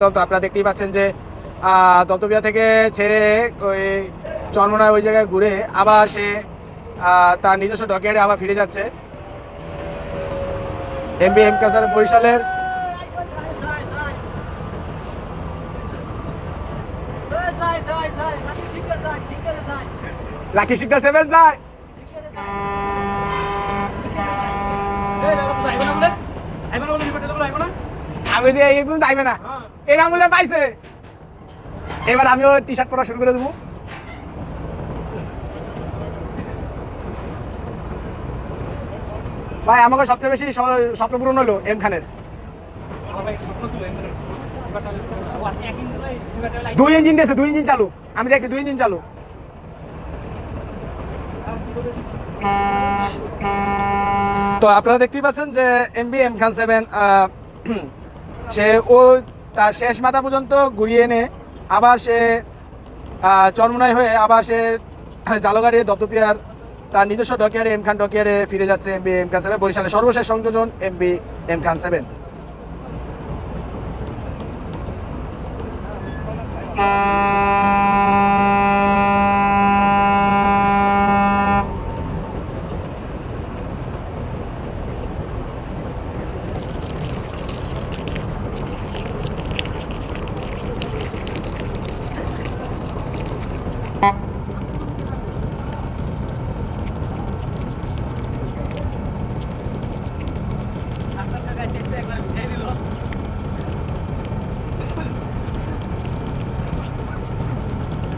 তো আপনারা দেখতেই পাচ্ছেন যে দত্তবিয়া থেকে ছেড়ে ওই চন্মনায় ওই জায়গায় ঘুরে আবার সে তার নিজস্ব ডকিয়ারে আবার ফিরে যাচ্ছে। এমবি এম কাসার বরিশালের লাকি শিকদার সেভেন যায়। আমি যে এই পর্যন্ত আইবে না। এই আঙুলে পাইছে। এবার আমিও টি শার্ট পরা শুরু করে দেবো। ভাই, আমাকে সবচেয়ে বেশি স্বপ্ন পূরণ হলো এম খানের। দুই ইঞ্জিন দিয়েছে, দুই ইঞ্জিন চালু। আমি দেখছি দুই ইঞ্জিন চালু। তো আপনারা দেখতেই পাচ্ছেন যে M B M Khan seven সে ও তার শেষ মাথা পর্যন্ত ঘুরিয়ে এনে আবার সে আহ, হয়ে আবার সে জালগাড়ি দত্তপিয়ার তার নিজস্ব ডকিয়ারে এম খান ডকিয়ারে ফিরে যাচ্ছে এমবি এম খান সেভেন বরিশালের সর্বশেষ সংযোজন এমবি এম খান সেভেন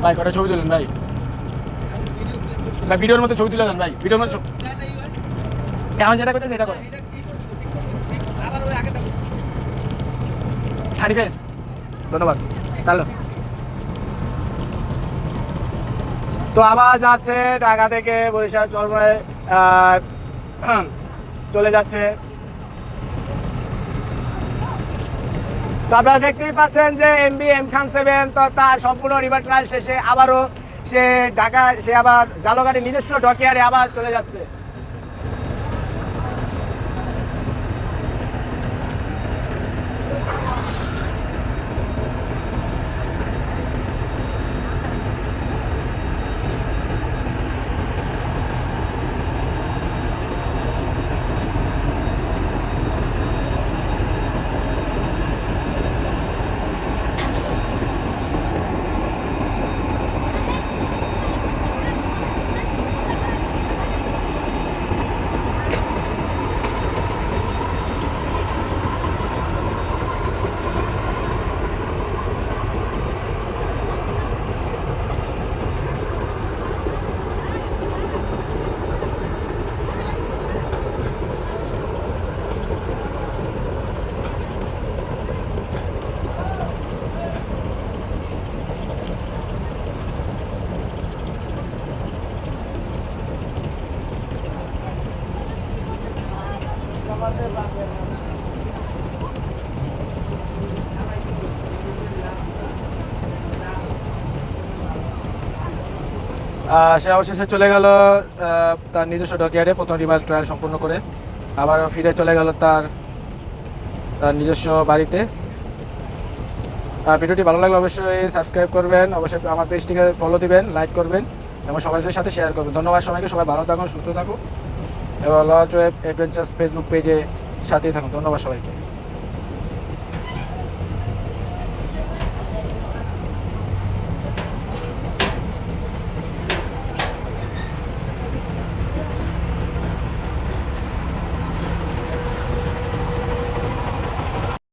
ভাই কটা ছবি তুলেন, ভাই। ভাই, ভিডিওর মধ্যে ছবি তুলে ভাই। ভিডিওর মধ্যে এখন যেটা করতেছে এটা করে। ধন্যবাদ। তাহলে। তো আবার যাচ্ছে ঢাকা থেকে বরিশাল চরমায় চলে যাচ্ছে। তো আপনারা দেখতেই পাচ্ছেন যে এমবি এম খান সেভেন তো তার সম্পূর্ণ রিভার ট্রায়াল শেষে আবারও সে ঢাকা সে আবার জালগাড়ি নিজস্ব ডকিয়ারে আবার চলে যাচ্ছে। সে অবশেষে চলে গেল তার নিজস্ব ডকিয়ারে প্রথম রিভার ট্রায়াল সম্পূর্ণ করে। আবার ফিরে চলে গেল তার তার নিজস্ব বাড়িতে। ভিডিওটি ভালো লাগলে অবশ্যই সাবস্ক্রাইব করবেন, অবশ্যই আমার পেজটিকে ফলো দিবেন লাইক করবেন, এবং সবার সাথে শেয়ার করবেন। ধন্যবাদ সবাইকে, সবাই ভালো থাকুন, সুস্থ থাকুন। এবং লজ ওয়েব অ্যাডভেঞ্চার্স ফেসবুক পেজে সাথেই থাকুন। ধন্যবাদ সবাইকে।